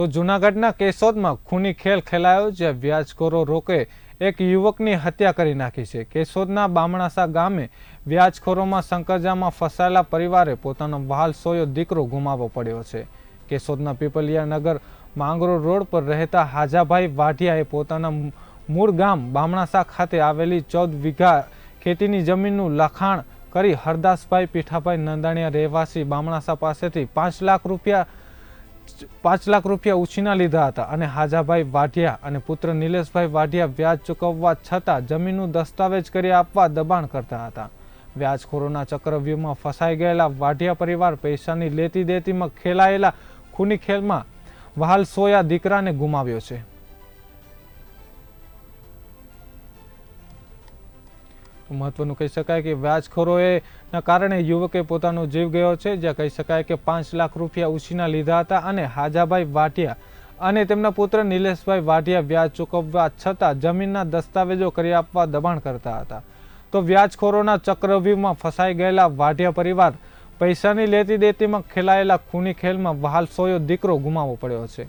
તો જૂનાગઢના કેશોદમાં ખૂની ખેલ ખેલાયો જ્યાં વ્યાજખોરો રોકે એક યુવકની હત્યા કરી નાખી છે. કેશોદના બામણાસા ગામે વ્યાજખોરોમાં સંકરજામાં ફસાયેલા પરિવારે પોતાનો વહાલ સોયો દીકરો ગુમાવવો પડ્યો છે. કેશોદના પીપલિયા નગર માંગરો રોડ પર રહેતા હાજાભાઈ વાઢિયાએ પોતાના મૂળ ગામ બામણાસા ખાતે આવેલી ચૌદ વીઘા ખેતીની જમીનનું લખાણ કરી હરદાસભાઈ પીઠાભાઈ નંદાણીયા રહેવાસી બામણાસા પાસેથી પાંચ લાખ રૂપિયા પાંચ લાખ રૂપિયા ઉછીના લીધા હતા અને હાજાભાઈ વાઢિયા અને પુત્ર નિલેશભાઈ વાઢિયા વ્યાજ ચૂકવવા છતાં જમીનનું દસ્તાવેજ કરી આપવા દબાણ કરતા હતા. વ્યાજખોરોના ચક્રવ્યૂહમાં ફસાઈ ગયેલા વાઢિયા પરિવાર પૈસાની લેતી દેતીમાં ખેલાયેલા ખૂની ખેલમાં વહાલ સોયા દીકરાને ગુમાવ્યો છે. મહત્વનું કહી શકાય કે વ્યાજખોરોએના કારણે યુવકે પોતાનો જીવ ગયો છે. જ્યાં કહી શકાય કે પાંચ લાખ રૂપિયા ઉછીના લીધા હતા અને હાજાભાઈ વાટિયા અને તેમના પુત્ર નિલેશભાઈ વાઢિયા વ્યાજ ચૂકવવા છતાં જમીનના દસ્તાવેજો કરી આપવા દબાણ કરતા હતા. તો વ્યાજખોરોના ચક્રવ્યૂહમાં ફસાઈ ગયેલા વાઢિયા પરિવાર પૈસાની લેતી દેતીમાં ખેલાયેલા ખૂની ખેલમાં વહાલ સોયો દીકરો ગુમાવવો પડ્યો છે.